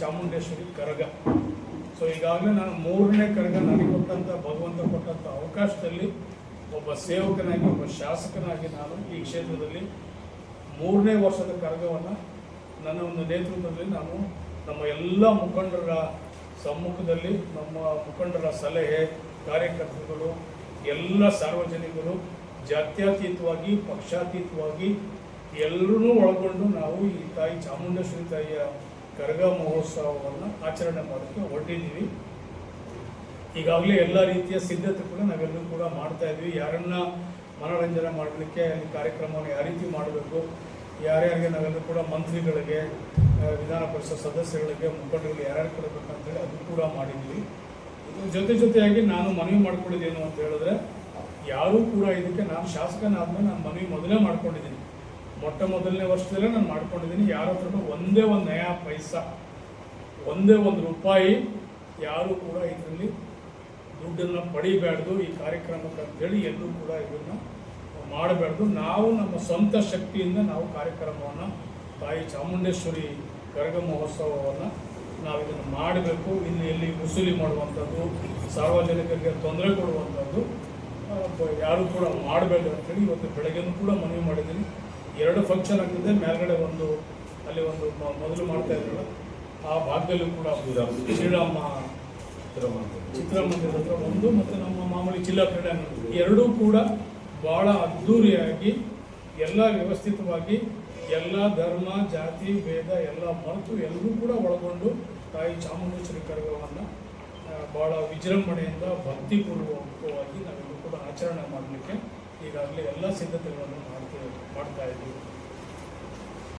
Chamundeshwari Karaga. So ಈಗಾಗಲೇ ನಾನು ಮೂರನೇ ಕರಗ ನನಗೆ ಕೊಟ್ಟಂಥ ಭಗವಂತ ಕೊಟ್ಟಂಥ ಅವಕಾಶದಲ್ಲಿ ಒಬ್ಬ ಸೇವಕನಾಗಿ, ಒಬ್ಬ ಶಾಸಕನಾಗಿ ನಾನು ಈ ಕ್ಷೇತ್ರದಲ್ಲಿ ಮೂರನೇ ವರ್ಷದ ಕರಗವನ್ನು ನನ್ನ ಒಂದು ನೇತೃತ್ವದಲ್ಲಿ ನಾನು ನಮ್ಮ ಎಲ್ಲ ಮುಖಂಡರ ಸಮ್ಮುಖದಲ್ಲಿ, ನಮ್ಮ ಮುಖಂಡರ ಸಲಹೆ, ಕಾರ್ಯಕರ್ತರುಗಳು, ಎಲ್ಲ ಸಾರ್ವಜನಿಕರು, ಜಾತ್ಯತೀತವಾಗಿ, ಪಕ್ಷಾತೀತವಾಗಿ ಎಲ್ಲರೂ ಒಳಗೊಂಡು ನಾವು ಈ ತಾಯಿ ಚಾಮುಂಡೇಶ್ವರಿ ತಾಯಿಯ ಕರಗ ಮಹೋತ್ಸವವನ್ನು ಆಚರಣೆ ಮಾಡೋಕ್ಕೆ ಹೊರಟಿದ್ದೀವಿ. ಈಗಾಗಲೇ ಎಲ್ಲ ರೀತಿಯ ಸಿದ್ಧತೆ ಕೂಡ ನಾವೆಲ್ಲರೂ ಕೂಡ ಮಾಡ್ತಾ ಇದ್ವಿ. ಯಾರನ್ನ ಮನೋರಂಜನೆ ಮಾಡಲಿಕ್ಕೆ ಅಲ್ಲಿ ಕಾರ್ಯಕ್ರಮವನ್ನು ಯಾವ ರೀತಿ ಮಾಡಬೇಕು, ಯಾರ್ಯಾರಿಗೆ ನಾವೆಲ್ಲರೂ ಕೂಡ ಮಂತ್ರಿಗಳಿಗೆ ವಿಧಾನ ಪರಿಷತ್ ಸದಸ್ಯಗಳಿಗೆ, ಮುಖಂಡರಿಗೆ ಯಾರ್ಯಾರು ಕೊಡಬೇಕಂತೇಳಿ ಅದು ಕೂಡ ಮಾಡಿದ್ವಿ ಇದ್ರ ಜೊತೆ ಜೊತೆಯಾಗಿ ನಾನು ಮನವಿ ಮಾಡ್ಕೊಂಡಿದ್ದೇನು ಅಂತ ಹೇಳಿದ್ರೆ, ಯಾರೂ ಕೂಡ ಇದಕ್ಕೆ ನಾನು ಶಾಸಕನಾದ್ಮೇಲೆ ನಾನು ಮನವಿ ಮೊದಲೇ ಮಾಡ್ಕೊಂಡಿದ್ದೀನಿ. ಮೊಟ್ಟ ಮೊದಲನೇ ವರ್ಷದಲ್ಲೇ ನಾನು ಮಾಡ್ಕೊಂಡಿದ್ದೀನಿ. ಯಾರ ಹತ್ರನೂ ಒಂದೇ ಒಂದು ನಯಾ ಪೈಸಾ, ಒಂದೇ ಒಂದು ರೂಪಾಯಿ ಯಾರು ಕೂಡ ಇದರಲ್ಲಿ ದುಡ್ಡನ್ನು ಪಡಿಬಾರ್ದು ಈ ಕಾರ್ಯಕ್ರಮಕ್ಕೆ ಅಂತೇಳಿ ಎಲ್ಲರೂ ಕೂಡ ಇದನ್ನು ಮಾಡಬಾರ್ದು ನಾವು ನಮ್ಮ ಸ್ವಂತ ಶಕ್ತಿಯಿಂದ ನಾವು ಕಾರ್ಯಕ್ರಮವನ್ನು ತಾಯಿ ಚಾಮುಂಡೇಶ್ವರಿ ಕರಗ ಮಹೋತ್ಸವವನ್ನು ನಾವು ಇದನ್ನು ಮಾಡಬೇಕು. ಇನ್ನು ಎಲ್ಲಿ ವಸೂಲಿ ಮಾಡುವಂಥದ್ದು, ಸಾರ್ವಜನಿಕರಿಗೆ ತೊಂದರೆ ಕೊಡುವಂಥದ್ದು ಯಾರು ಕೂಡ ಮಾಡಬೇಡ ಅಂತೇಳಿ ಇವತ್ತು ಬೆಳಗ್ಗೆನೂ ಕೂಡ ಮನವಿ ಮಾಡಿದ್ದೀನಿ. ಎರಡು ಫಂಕ್ಷನ್ ಆಗ್ತಿದೆ. ಮೇಲ್ಗಡೆ ಒಂದು, ಅಲ್ಲಿ ಒಂದು ಮೊದಲು ಮಾಡ್ತಾ ಇದ್ರಲ್ಲ, ಆ ಭಾಗದಲ್ಲೂ ಕೂಡ ಶ್ರೀರಾಮ ಚಿತ್ರಮಂದಿರ ಹತ್ರ ಒಂದು ಮತ್ತು ನಮ್ಮ ಮಾಮೂಲಿ ಜಿಲ್ಲಾ ಕ್ರೀಡಾಂಗಣ. ಎರಡೂ ಕೂಡ ಭಾಳ ಅದ್ಧೂರಿಯಾಗಿ, ಎಲ್ಲ ವ್ಯವಸ್ಥಿತವಾಗಿ, ಎಲ್ಲ ಧರ್ಮ, ಜಾತಿ, ಭೇದ, ಎಲ್ಲ ಮರೆತು ಎಲ್ಲರೂ ಕೂಡ ಒಳಗೊಂಡು ತಾಯಿ ಚಾಮುಂಡೇಶ್ವರಿ ಕರಗವನ್ನು ಭಾಳ ವಿಜೃಂಭಣೆಯಿಂದ ಭಕ್ತಿಪೂರ್ವಕವಾಗಿ ನಾವೆಲ್ಲರೂ ಕೂಡ ಆಚರಣೆ ಮಾಡಲಿಕ್ಕೆ ಈಗಾಗಲೇ ಎಲ್ಲ ಸಿದ್ಧತೆಗಳನ್ನು ಮಾಡ್ತೀವಿ ಮಾಡ್ತಾ ಇದ್ದೀವಿ.